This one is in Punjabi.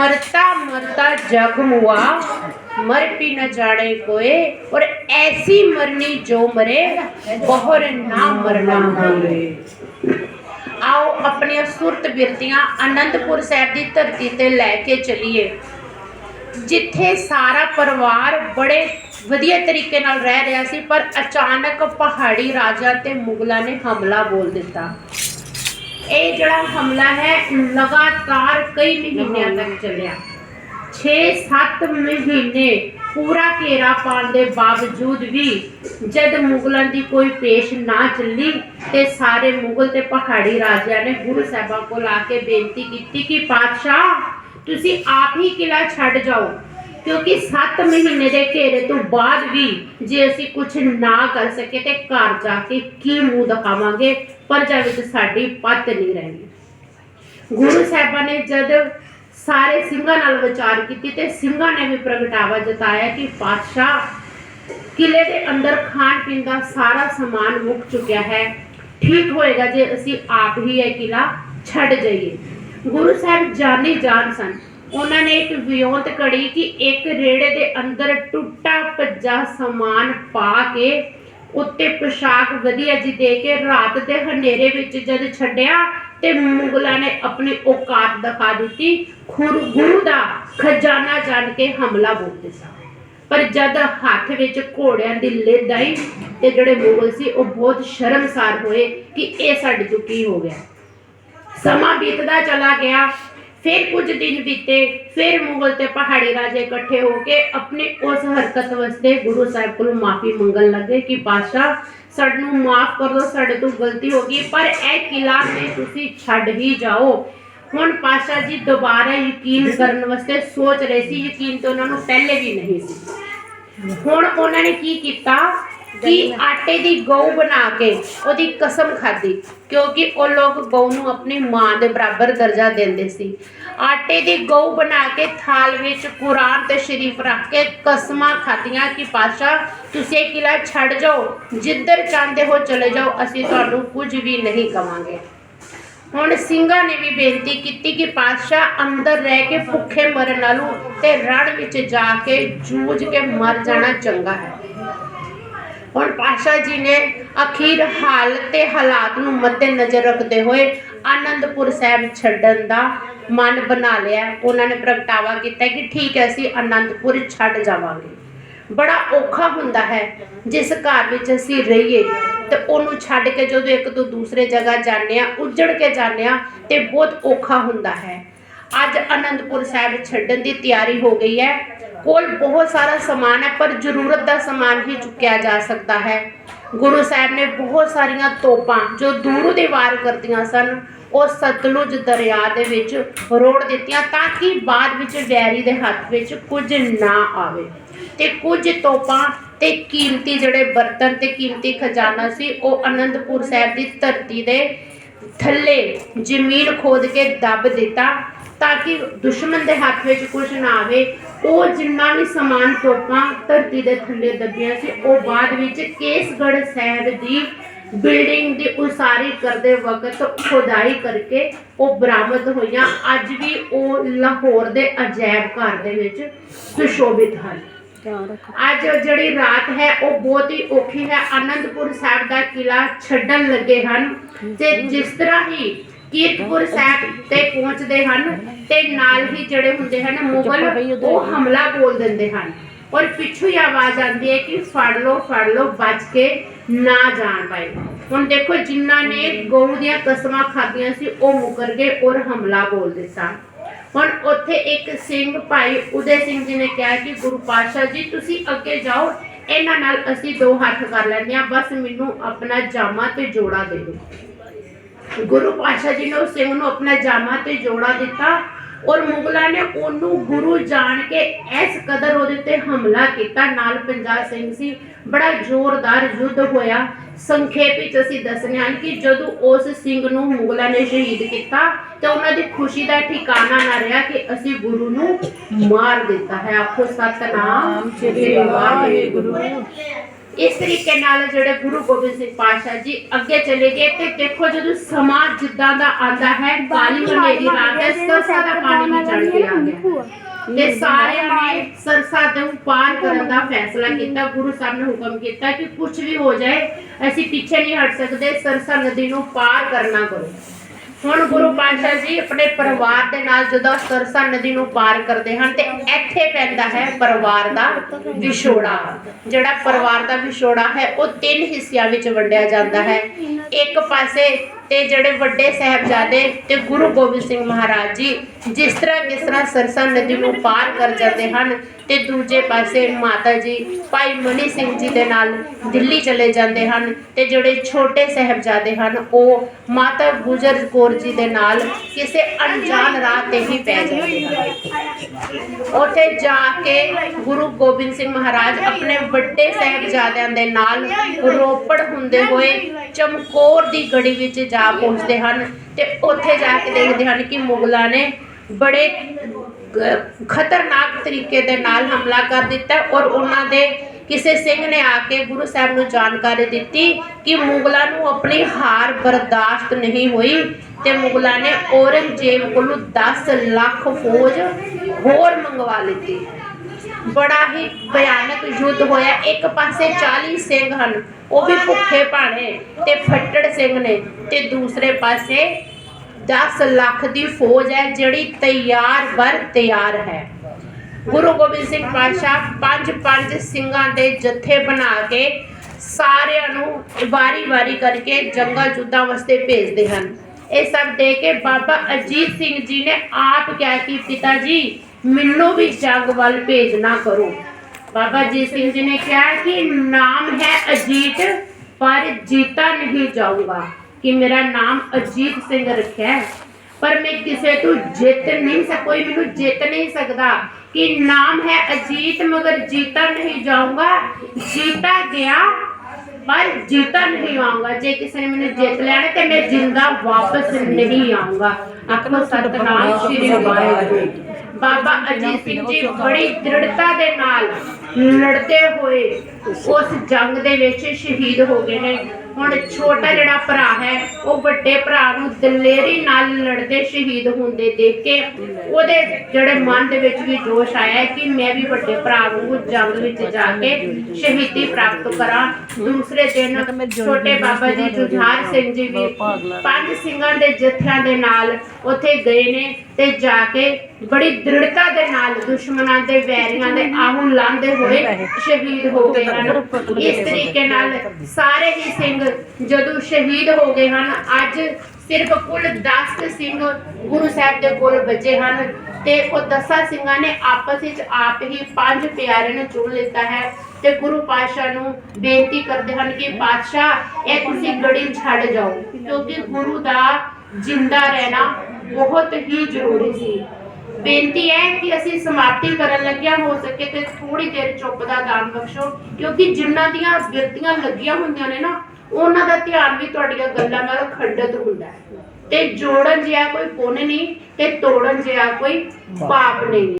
मरता मरता जग हुआ मर भी न जाने कोई और ऐसी मरनी जो मरे बहुर ना मरना होए ਆਓ ਆਪਣੀਆਂ ਸੁਰਤ ਬਿਰਤੀਆਂ ਅਨੰਦਪੁਰ ਸਾਹਿਬ ਦੀ ਧਰਤੀ ਤੇ ਲੈ ਕੇ ਚੱਲੀਏ ਜਿੱਥੇ ਸਾਰਾ ਪਰਿਵਾਰ ਬੜੇ ਵਧੀਆ ਤਰੀਕੇ ਨਾਲ ਰਹਿ ਰਿਹਾ ਸੀ ਪਰ ਅਚਾਨਕ ਪਹਾੜੀ ਰਾਜਾ ਤੇ ਮੁਗਲਾਂ ਨੇ ਹਮਲਾ ਬੋਲ ਦਿੱਤਾ ਇਹ ਜਿਹੜਾ ਹਮਲਾ ਹੈ, ਲਗਾਤਾਰ ਕਈ ਮਹੀਨਿਆਂ ਤੱਕ ਚੱਲਿਆ। 6-7 ਮਹੀਨੇ ਪੂਰਾ ਘੇਰਾ ਪਾਉਣ ਦੇ ਬਾਵਜੂਦ ਵੀ ਜਦ ਮੁਗਲਾਂ ਦੀ ਕੋਈ ਪੇਸ਼ ਨਾ ਚੱਲੀ ਤੇ ਸਾਰੇ ਮੁਗਲ ਤੇ ਪਹਾੜੀ ਰਾਜਿਆਂ ਨੇ ਗੁਰੂ ਸਾਹਿਬਾਂ ਕੋਲ ਆ ਕੇ ਬੇਨਤੀ ਕੀਤੀ ਕਿ, ਪਾਤਸ਼ਾਹ, ਤੁਸੀਂ ਆਪ ਹੀ ਕਿਲਾ ਛੱਡ ਜਾਓ। ਕਿਉਂਕਿ 7 ਮਹੀਨੇ ਦੇ ਘੇਰੇ ਤੋਂ ਬਾਅਦ ਵੀ ਜੇ ਅਸੀਂ ਕੁਝ ਨਾ ਕਰ ਸਕੇ ਤੇ ਘਰ ਜਾ ਕੇ ਕੀ ਮੂੰਹ ਦਿਖਾਵਾਂਗੇ, ਪ੍ਰਜਾ ਵਿੱਚ ਸਾਡੀ ਪੱਤ ਨਹੀਂ ਰਹਿਣੀ ਗੁਰੂ ਸਾਹਿਬਾਂ ਨੇ ਜਦ ਸਾਰੇ ਸਿੰਘਾਂ ਨਾਲ ਵਿਚਾਰ ਕੀਤੀ ਤੇ ਸਿੰਘਾਂ ਨੇ ਵੀ ਪ੍ਰਗਟਾਵਾ ਜਤਾਇਆ ਕਿ ਪਾਤਸ਼ਾਹ ਕਿਲੇ ਦੇ ਅੰਦਰ ਖਾਣ ਪੀਣ ਦਾ ਸਾਰਾ ਸਮਾਨ ਮੁੱਕ ਚੁੱਕਿਆ ਹੈ। ਠੀਕ ਹੋਏਗਾ ਜੇ ਅਸੀਂ ਆਪ ਹੀ ਇਹ ਕਿਲਾ ਛੱਡ ਜਾਈਏ। ਗੁਰੂ ਸਾਹਿਬ ਜਾਣੇ ਜਾਣ ਸਨ। ਉਹਨਾਂ ਨੇ ਇੱਕ ਵਿਉਂਤ ਕੜੀ ਕਿ ਇੱਕ ਰੇੜੇ ਦੇ ਅੰਦਰ ਟੁੱਟਾ ਭੱਜਾ ਸਮਾਨ ਪਾ ਕੇ ਉੱਤੇ ਪੋਸ਼ਾਕ ਵਧੀਆ ਜੀ ਦੇ ਕੇ ਰਾਤ ਦੇ ਹਨੇਰੇ ਵਿੱਚ ਜਦ ਛੱਡਿਆ ਤੇ ਮੁਗਲਾਂ ਨੇ ਆਪਣੀ ਔਕਾਤ ਦਿਖਾ ਦਿੱਤੀ। ਖੁਰ ਦਾ ਖਜ਼ਾਨਾ ਜਾਣ ਕੇ ਹਮਲਾ ਬੋਲ ਦਿੱਤਾ। ਪਰ ਜਦ ਹੱਥ ਵਿੱਚ ਘੋੜਿਆਂ ਦੀ ਲਿੱਦ ਆਈ ਤੇ ਜਿਹੜੇ ਮੁਗਲ ਸੀ, ਉਹ ਬਹੁਤ ਸ਼ਰਮਸਾਰ ਹੋਏ ਕਿ ਇਹ ਸਾਡੇ ਤੋਂ ਕੀ ਹੋ ਗਿਆ। ਸਮਾਂ ਬੀਤਦਾ ਚਲਾ ਗਿਆ। ਫਿਰ ਕੁਝ ਦਿਨ ਬੀਤੇ, ਫਿਰ ਮੁਗਲ ਤੇ ਪਹਾੜੀ ਰਾਜੇ ਇਕੱਠੇ ਹੋ ਕੇ ਆਪਣੀ ਉਸ ਹਰਕਤ ਵਾਸਤੇ ਗੁਰੂ ਸਾਹਿਬ ਕੋਲ ਮਾਫੀ ਮੰਗਣ ਲੱਗੇ ਕਿ ਪਾਸ਼ਾ ਸਾਨੂੰ ਮਾਫ ਕਰ ਦਿਓ, ਸਾਡੇ ਤੋਂ ਗਲਤੀ ਹੋ ਗਈ, ਪਰ ਇਹ ਕਿਲਾ ਤੇ ਤੁਸੀਂ ਛੱਡ ਹੀ ਜਾਓ। ਹੁਣ ਪਾਸ਼ਾ ਜੀ ਦੁਬਾਰਾ ਯਕੀਨ ਕਰਨ ਵਾਸਤੇ ਸੋਚ ਰਹੇ ਸੀ, ਯਕੀਨ ਤਾਂ ਉਹਨਾਂ ਨੂੰ ਪਹਿਲੇ ਵੀ ਨਹੀਂ ਸੀ। ਹੁਣ ਉਹਨਾਂ ਨੇ ਕੀ ਕੀਤਾ? ਕਿ ਆਟੇ ਦੀ ਗਊ ਬਣਾ ਕੇ ਉਹਦੀ ਕਸਮ ਖਾਧੀ, ਕਿਉਂਕਿ ਉਹ ਲੋਕ ਗਊ ਨੂੰ ਆਪਣੀ ਮਾਂ ਦੇ ਬਰਾਬਰ ਦਰਜਾ ਦਿੰਦੇ ਸੀ। ਆਟੇ ਦੀ ਗਊ ਬਣਾ ਕੇ ਥਾਲ ਵਿੱਚ ਕੁਰਾਨ ਤੇ ਸ਼ਰੀਫ ਰੱਖ ਕੇ ਕਸਮਾਂ ਖਾਧੀਆਂ ਕਿ ਪਾਸ਼ਾ ਤੁਸੀਂ ਇਹ ਕਿਲਾ ਛੱਡ ਜਾਓ, ਜਿੱਧਰ ਚਾਹੁੰਦੇ ਹੋ ਚਲੇ ਜਾਓ, ਅਸੀਂ ਤੁਹਾਨੂੰ ਕੁਝ ਵੀ ਨਹੀਂ ਕਵਾਂਗੇ। ਹੁਣ ਸਿੰਘਾਂ ਨੇ ਵੀ ਬੇਨਤੀ ਕੀਤੀ ਕਿ ਪਾਤਸ਼ਾਹ ਅੰਦਰ ਰਹਿ ਕੇ ਭੁੱਖੇ ਮਰਨ ਨਾਲੋਂ ਤੇ ਰਣ ਵਿੱਚ ਜਾ ਕੇ ਜੂਝ ਕੇ ਮਰ ਜਾਣਾ ਚੰਗਾ ਹੈ। ਹੁਣ ਪਾਤਸ਼ਾਹ ਜੀ ਨੇ ਅਖੀਰ ਹਾਲਤ ਤੇ ਹਾਲਾਤ ਨੂੰ ਮੱਦੇ ਨਜ਼ਰ ਰੱਖਦੇ ਹੋਏ ਆਨੰਦਪੁਰ ਸਾਹਿਬ ਛੱਡਣ ਦਾ ਮਨ ਬਣਾ ਲਿਆ। ਉਹਨਾਂ ਨੇ ਪ੍ਰਗਟਾਵਾ ਕੀਤਾ ਕਿ ਠੀਕ ਹੈ, ਅਸੀਂ ਆਨੰਦਪੁਰ ਛੱਡ ਜਾਵਾਂਗੇ। ਬੜਾ ਔਖਾ ਹੁੰਦਾ ਹੈ, ਜਿਸ ਘਰ ਵਿੱਚ ਅਸੀਂ ਰਹੀਏ ਤੇ ਉਹਨੂੰ ਛੱਡ ਕੇ ਜਦੋਂ ਇੱਕ ਤੋਂ ਦੂਸਰੇ ਜਗ੍ਹਾ ਜਾਂਦੇ ਆ ਉੱਜੜ ਕੇ ਜਾਂਦੇ ਆ ਤੇ ਬਹੁਤ ਔਖਾ ਹੁੰਦਾ ਹੈ। ਅੱਜ ਅਨੰਦਪੁਰ ਸਾਹਿਬ ਛੱਡਣ ਦੀ ਤਿਆਰੀ ਹੋ ਗਈ ਹੈ। ਕੋਲ ਬਹੁਤ ਸਾਰਾ ਸਮਾਨ ਹੈ, ਪਰ ਜ਼ਰੂਰਤ ਦਾ ਸਮਾਨ ਹੀ ਚੁੱਕਿਆ ਜਾ ਸਕਦਾ ਹੈ। ਗੁਰੂ ਸਾਹਿਬ ਨੇ ਬਹੁਤ ਸਾਰੀਆਂ ਤੋਪਾਂ ਜੋ ਦੂਰੋਂ ਦੀ ਵਾਰ ਕਰਦੀਆਂ ਸਨ, ਉਹ ਸਤਲੁਜ ਦਰਿਆ ਦੇ ਵਿੱਚ ਰੋੜ ਦਿੱਤੀਆਂ ਤਾਂ ਕਿ ਬਾਅਦ ਵਿੱਚ ਵੈਰੀ ਦੇ ਹੱਥ ਵਿੱਚ ਕੁਝ ਨਾ ਆਵੇ। ਤੇ ਕੁਝ ਤੋਪਾਂ ਤੇ ਕੀਮਤੀ ਜਿਹੜੇ ਬਰਤਨ ਤੇ ਕੀਮਤੀ ਖਜ਼ਾਨਾ ਸੀ, ਉਹ ਅਨੰਦਪੁਰ ਸਾਹਿਬ ਦੀ ਧਰਤੀ ਦੇ ਥੱਲੇ ਜ਼ਮੀਨ ਖੋਦ ਕੇ ਦੱਬ ਦਿੱਤਾ। ਤਾਂ ਕਿ ਦੁਸ਼ਮਣ ਦੇ ਹੱਥ ਵਿੱਚ ਕੁਝ ਨਾ ਆਵੇ। ਉਹ ਜਿੰਨਾ ਵੀ ਸਮਾਨ ਤੋਪਾਂ ਧਰਤੀ ਦੇ ਥੱਲੇ ਦੱਬੀਆਂ ਸੀ ਉਹ ਬਾਅਦ ਵਿੱਚ ਕੇਸਗੜ੍ਹ ਸਾਹਿਬ ਦੀ ਬਿਲਡਿੰਗ ਦੀ ਉਸਾਰੀ ਕਰਦੇ ਵਕਤ ਖੁਦਾਈ ਕਰਕੇ ਉਹ ਬਰਾਮਦ ਹੋਈਆਂ। ਅੱਜ ਵੀ ਉਹ ਲਾਹੌਰ ਦੇ ਅਜਾਇਬ ਘਰ ਦੇ ਵਿੱਚ ਸੁਸ਼ੋਭਿਤ ਹਨ। ਅੱਜ ਜਿਹੜੀ ਰਾਤ ਹੈ ਉਹ ਬਹੁਤ ਹੀ ਔਖੀ ਹੈ। ਆਨੰਦਪੁਰ ਸਾਹਿਬ ਦਾ ਕਿਲਾ ਛੱਡਣ ਲੱਗੇ ਹਨ ਤੇ ਜਿਸ ਤਰ੍ਹਾਂ ਹੀ ਕੀਰਤਪੁਰ ਸਾਹਿਬ ਤੇ ਪਹੁੰਚਦੇ ਹਨ ਤੇ ਨਾਲ ਹੀ ਜਿਹੜੇ ਹੁੰਦੇ ਹਨ ਮੁਗਲ ਉਹ ਹਮਲਾ ਬੋਲ ਦਿੰਦੇ ਹਨ। ਔਰ ਪਿੱਛੋਂ ਹੀ ਆਵਾਜ਼ ਆਉਂਦੀ ਹੈ ਕਿ ਫੜ ਲਓ ਫੜ ਲਓ ਬਚ ਕੇ ਨਾ ਜਾਣ ਪਾਏ ਹੁਣ ਦੇਖੋ ਜਿਨ੍ਹਾਂ ਨੇ ਗਊ ਦੀਆਂ ਕਸਮਾਂ ਖਾਧੀਆਂ ਸੀ ਉਹ ਮੁਕਰ ਗਏ ਔਰ ਹਮਲਾ ਬੋਲ ਦਿੱਤਾ। ਹੁਣ ਉੱਥੇ ਇੱਕ ਸਿੰਘ ਭਾਈ ਉਦੇ ਸਿੰਘ ਜੀ ਨੇ ਕਿਹਾ ਕਿ ਗੁਰੂ ਪਾਤਸ਼ਾਹ ਜੀ ਤੁਸੀਂ ਅੱਗੇ ਜਾਓ ਇਹਨਾਂ ਨਾਲ ਅਸੀਂ ਦੋ ਹੱਥ ਕਰ ਲੈਂਦੇ ਹਾਂ ਬਸ ਮੈਨੂੰ ਆਪਣਾ ਜਾਮਾ ਤੇ ਜੋੜਾ ਦੇ ਦਿਓ। ਗੁਰੂ ਪਾਤਸ਼ਾਹ ਜੀ ਨੇ ਉਸ ਸਿੰਘ ਨੂੰ ਆਪਣਾ ਜਾਮਾ ਤੇ ਜੋੜਾ ਦਿੱਤਾ ਔਰ ਮੁਗਲਾਂ ਨੇ ਉਹਨੂੰ ਗੁਰੂ ਜਾਣ ਕੇ ਇਸ ਕਦਰ ਉਹਦੇ ਤੇ ਹਮਲਾ ਕੀਤਾ। ਨਾਲ 50 ਸਿੰਘ ਸੀ ਬੜਾ ਜ਼ੋਰਦਾਰ ਯੁੱਧ ਹੋਇਆ। ਸੰਖੇਪ ਵਿੱਚ ਅਸੀਂ ਦੱਸਦੇ ਹਾਂ ਕਿ ਜਦੋਂ ਉਸ ਸਿੰਘ ਨੂੰ ਮੁਗਲਾਂ ਨੇ ਸ਼ਹੀਦ ਕੀਤਾ ਤੇ ਉਹਨਾਂ ਦੀ ਖੁਸ਼ੀ ਦਾ ਠਿਕਾਣਾ ਨਾ ਰਿਹਾ ਕਿ ਅਸੀਂ ਗੁਰੂ ਨੂੰ ਮਾਰ ਦਿੱਤਾ ਹੈ। ਆਖੋ ਸਤਨਾਮ ਸ੍ਰੀ ਵਾਹਿਗੁਰੂ। ਇਸ ਤਰੀਕੇ ਨਾਲ ਜਿਹੜੇ ਗੁਰੂ ਗੋਬਿੰਦ ਸਿੰਘ ਪਾਤਸ਼ਾਹ ਜੀ ਅੱਗੇ ਚਲੇ ਗਏ ਤੇ ਦੇਖੋ ਜਦੋਂ ਸਮਾਂ ਜਿੱਦਾਂ ਦਾ ਆਂਦਾ ਹੈ ਕਾਲੀ ਹਨੇਰੀ ਰਾਤ ਹੈ ਸਰਸਾ ਦਾ ਪਾਣੀ ਵੀ ਚੜ ਕੇ ਆ ਗਿਆ ਤੇ ਸਾਰਿਆਂ ਨੇ ਸਰਸਾ ਤੋਂ ਪਾਰ ਕਰਨ ਦਾ ਫੈਸਲਾ ਕੀਤਾ ਗੁਰੂ ਸਾਹਿਬ ਨੇ ਹੁਕਮ ਕੀਤਾ ਕਿ ਕੁਝ ਵੀ ਹੋ ਜਾਏ ਅਸੀਂ ਪਿੱਛੇ ਨਹੀਂ ਹਟ ਸਕਦੇ ਸਰਸਾ ਨਦੀ ਨੂੰ ਪਾਰ ਕਰਨਾ ਕਰੋ। ਹੁਣ ਗੁਰੂ ਪਾਤਸ਼ਾਹ ਜੀ ਆਪਣੇ ਪਰਿਵਾਰ ਦੇ ਨਾਲ ਜਦੋਂ ਸਰਸਾ ਨਦੀ ਨੂੰ ਪਾਰ ਕਰਦੇ ਹਨ ਤੇ ਇੱਥੇ ਪੈਂਦਾ ਹੈ ਪਰਿਵਾਰ ਦਾ ਵਿਛੋੜਾ। ਜਿਹੜਾ ਪਰਿਵਾਰ ਦਾ ਵਿਛੋੜਾ ਹੈ, ਉਹ ਤਿੰਨ ਹਿੱਸਿਆਂ ਵਿੱਚ ਵੰਡਿਆ ਜਾਂਦਾ ਹੈ। ਇੱਕ ਪਾਸੇ ਤੇ ਜਿਹੜੇ ਵੱਡੇ ਸਾਹਿਬਜ਼ਾਦੇ ਤੇ ਗੁਰੂ ਗੋਬਿੰਦ ਸਿੰਘ ਮਹਾਰਾਜ ਜੀ, ਜਿਸ ਤਰ੍ਹਾਂ ਜਿਸ ਤਰ੍ਹਾਂ ਸਰਸਾ ਨਦੀ ਨੂੰ ਪਾਰ ਕਰ ਜਾਂਦੇ ਹਨ ਤੇ ਦੂਜੇ ਪਾਸੇ ਮਾਤਾ ਜੀ ਭਾਈ ਮਨੀ ਸਿੰਘ ਜੀ ਦੇ ਨਾਲ ਦਿੱਲੀ ਚਲੇ ਜਾਂਦੇ ਹਨ ਤੇ ਜਿਹੜੇ ਛੋਟੇ ਸਾਹਿਬਜ਼ਾਦੇ ਹਨ, ਉਹ ਮਾਤਾ ਗੁਜਰ ਕੌਰ ਜੀ ਦੇ ਨਾਲ ਕਿਸੇ ਅਣਜਾਣ ਰਾਹ ਤੇ ਹੀ ਪੈ ਜਾਂਦੇ ਹਨ। ਉੱਥੇ ਜਾ ਕੇ ਗੁਰੂ ਗੋਬਿੰਦ ਸਿੰਘ ਮਹਾਰਾਜ ਆਪਣੇ ਵੱਡੇ ਸਾਹਿਬਜ਼ਾਦਿਆਂ ਦੇ ਨਾਲ ਰੋਪੜ ਹੁੰਦੇ ਹੋਏ ਚਮਕੌਰ ਦੀ ਗੜੀ ਵਿੱਚ ਜਾ ਪਹੁੰਚਦੇ ਹਨ ਤੇ ਉੱਥੇ ਜਾ ਕੇ ਦੇਖਦੇ ਹਨ ਕਿ ਮੁਗਲਾਂ ਨੇ ਬੜੇ ਖਤਰਨਾਕ ਤਰੀਕੇ ਦੇ ਨਾਲ ਹਮਲਾ ਕਰ ਦਿੱਤਾ ਔਰ ਉਹਨਾਂ ਦੇ ਕਿਸੇ ਸਿੰਘ ਨੇ ਆ ਕੇ ਗੁਰੂ ਸਾਹਿਬ ਨੂੰ ਜਾਣਕਾਰੀ ਦਿੱਤੀ ਕਿ ਮੁਗਲਾਂ ਨੂੰ ਆਪਣੀ ਹਾਰ ਬਰਦਾਸ਼ਤ ਨਹੀਂ ਹੋਈ ਤੇ ਮੁਗਲਾਂ ਨੇ ਔਰੰਗਜ਼ੇਬ ਕੋਲੋਂ 10 ਲੱਖ ਫੌਜ ਹੋਰ ਮੰਗਵਾ ਲਿੱਤੀ। ਬੜਾ ਹੀ ਭਿਆਨਕ ਯੁੱਧ ਹੋਇਆ। ਇੱਕ ਪਾਸੇ 40 ਸਿੰਘ ਹਨ, ਉਹ ਵੀ ਭੁੱਖੇ ਭਾਣੇ ਤੇ ਫੱਟੜ ਸਿੰਘ ਨੇ ਤੇ ਦੂਸਰੇ ਪਾਸੇ 10 ਲੱਖ ਦੀ ਫੌਜ ਹੈ, ਜਿਹੜੀ ਤਿਆਰ ਬਰ ਤਿਆਰ ਹੈ। ਗੁਰੂ ਗੋਬਿੰਦ ਸਿੰਘ ਪਾਤਸ਼ਾਹ ਪੰਜ ਪੰਜ ਸਿੰਘਾਂ ਦੇ ਜਥੇ ਬਣਾ ਕੇ ਸਾਰਿਆਂ ਨੂੰ ਵਾਰੀ-ਵਾਰੀ ਕਰਕੇ ਜੰਗਾਂ ਜੁੱਧਾਂ ਵਾਸਤੇ ਭੇਜਦੇ ਹਨ। ਇਹ ਸਭ ਦੇ ਕੇ ਬਾਬਾ ਅਜੀਤ ਸਿੰਘ ਜੀ ਨੇ ਆਪ ਕਿਹਾ ਕਿ ਪਿਤਾ ਜੀ ਮੈਨੂੰ ਵੀ ਜੰਗ ਵੱਲ ਭੇਜਣਾ ਕਰੋ। ਬਾਬਾ ਅਜੀਤ ਸਿੰਘ ਜੀ ਨੇ ਕਿਹਾ ਕਿ ਨਾਮ ਹੈ ਅਜੀਤ, ਪਰ ਜੀਤਾ ਨਹੀਂ ਜਾਊਗਾ। ਕਿ ਮੇਰਾ ਨਾਮ ਅਜੀਤ ਸਿੰਘ ਰੱਖਿਆ ਪਰ ਮੈਂ ਕਿਸੇ ਤੋਂ ਜਿੱਤ ਨਹੀਂ ਸਕ, ਕੋਈ ਮੈਨੂੰ ਜਿੱਤ ਨਹੀਂ ਸਕਦਾ। ਕਿ ਨਾਮ ਹੈ ਅਜੀਤ, ਮਗਰ ਜੀਤਾ ਨਹੀਂ ਜਾਊਂਗਾ। ਜੀਤਾ ਗਿਆ, ਪਰ ਜੀਤਾ ਨਹੀਂ ਆਊਂਗਾ। ਜੇ ਕਿਸੇ ਨੇ ਮੈਨੂੰ ਜਿੱਤ ਲੈਣਾ ਤੇ ਮੈਂ ਜਿੰਦਾ ਵਾਪਸ ਨਹੀਂ ਆਊਂਗਾ। ਆਖੋ ਸਤਨਾਮ ਸ਼੍ਰੀ ਵਾਹਿਗੁਰੂ। ਬਾਬਾ ਅਜੀਤ ਸਿੰਘ ਜੀ ਬੜੀ ਦ੍ਰਿੜਤਾ ਦੇ ਨਾਲ ਲੜਦੇ ਹੋਏ ਉਸ ਜੰਗ ਦੇ ਵਿੱਚ ਸ਼ਹੀਦ ਹੋ ਗਏ ਨੇ। ਹੁਣ ਛੋਟਾ ਜਿਹੜਾ ਭਰਾ ਹੈ ਉਹ ਵੱਡੇ ਭਰਾ ਨੂੰ ਦਲੇਰੀ ਨਾਲ ਲੜਦੇ ਸ਼ਹੀਦ ਹੁੰਦੇ ਦੇਖ ਕੇ ਉਹਦੇ ਜਿਹੜੇ ਮਨ ਦੇ ਵਿੱਚ ਵੀ ਜੋਸ਼ ਆਇਆ ਕਿ ਮੈਂ ਵੀ ਵੱਡੇ ਭਰਾ ਨੂੰ ਜੰਗ ਵਿੱਚ ਜਾ ਕੇ ਸ਼ਹੀਦੀ ਪ੍ਰਾਪਤ ਕਰਾਂ। ਦੂਸਰੇ ਦਿਨ ਛੋਟੇ ਬਾਬਾ ਜੀ ਜੁਝਾਰ ਸਿੰਘ ਜੀ ਵੀ ਪੰਜ ਸਿੰਘਾਂ ਦੇ ਜਥਿਆਂ ਦੇ ਨਾਲ ਉੱਥੇ ਗਏ ਨੇ ਤੇ ਜਾ ਕੇ ਬੜੀ ਦ੍ਰਿੜਤਾ ਦੇ ਨਾਲ ਦੁਸ਼ਮਣਾਂ ਦੇ ਵੈਰੀਆਂ ਦੇ ਆਹੂ ਲਾਂਦੇ ਹੋਏ ਸ਼ਹੀਦ ਹੋ ਗਏ ਹਨ। ਇਸ ਤਰੀਕੇ ਨਾਲ ਸਾਰੇ ਹੀ ਸਿੰਘ ਜਦੋਂ ਸ਼ਹੀਦ ਹੋ ਗਏ ਹਨ, ਅੱਜ ਸਿਰਫ ਕੁੱਲ 10 ਸਿੰਘ ਗੁਰੂ ਸਾਹਿਬ ਦੇ ਕੋਲ ਬਚੇ ਹਨ ਤੇ ਉਹ ਦਸਾਂ ਸਿੰਘਾਂ ਨੇ ਆਪਸ ਵਿੱਚ ਆਪ ਹੀ ਪੰਜ ਪਿਆਰੇ ਨੂੰ ਚੁਣ ਲਿੱਤਾ ਹੈ ਤੇ ਗੁਰੂ ਪਾਤਸ਼ਾਹ ਨੂੰ ਬੇਨਤੀ ਕਰਦੇ ਹਨ ਕਿ ਪਾਤਸ਼ਾਹ, ਇਹ ਤੁਸੀਂ ਗੜੀ ਛੱਡ ਜਾਓ, ਕਿਉਂਕਿ ਗੁਰੂ ਦਾ ਜਿੰਦਾ ਰਹਿਣਾ ਬਹੁਤ ਹੀ ਜ਼ਰੂਰੀ ਸੀ। ਬੇਨਤੀ ਹੈ ਕਿ ਅਸੀਂ ਸਮਾਪਤੀ ਕਰਨ ਲੱਗਿਆ ਹੋ ਸਕੇ ਤੇ ਥੋੜੀ ਦੇਰ ਚੁੱਪ ਦਾ ਦਾਨ ਬਖਸ਼ੋ ਕਿਉਂਕਿ ਜਿਨ੍ਹਾਂ ਦੀਆਂ ਬਿਰਤੀਆਂ ਲੱਗੀਆਂ ਹੁੰਦੀਆਂ ਨੇ ਨਾ ਉਹਨਾਂ ਦਾ ਧਿਆਨ ਵੀ ਤੁਹਾਡੀਆਂ ਗੱਲਾਂ ਨਾਲ ਖੰਡਿਤ ਹੁੰਦਾ ਹੈ। ਤੇ ਜੋੜਨ ਜਿਹਾ ਕੋਈ ਪੁੰਨ ਨਹੀਂ ਤੇ ਤੋੜਨ ਜਿਹਾ ਕੋਈ ਪਾਪ ਨਹੀਂ।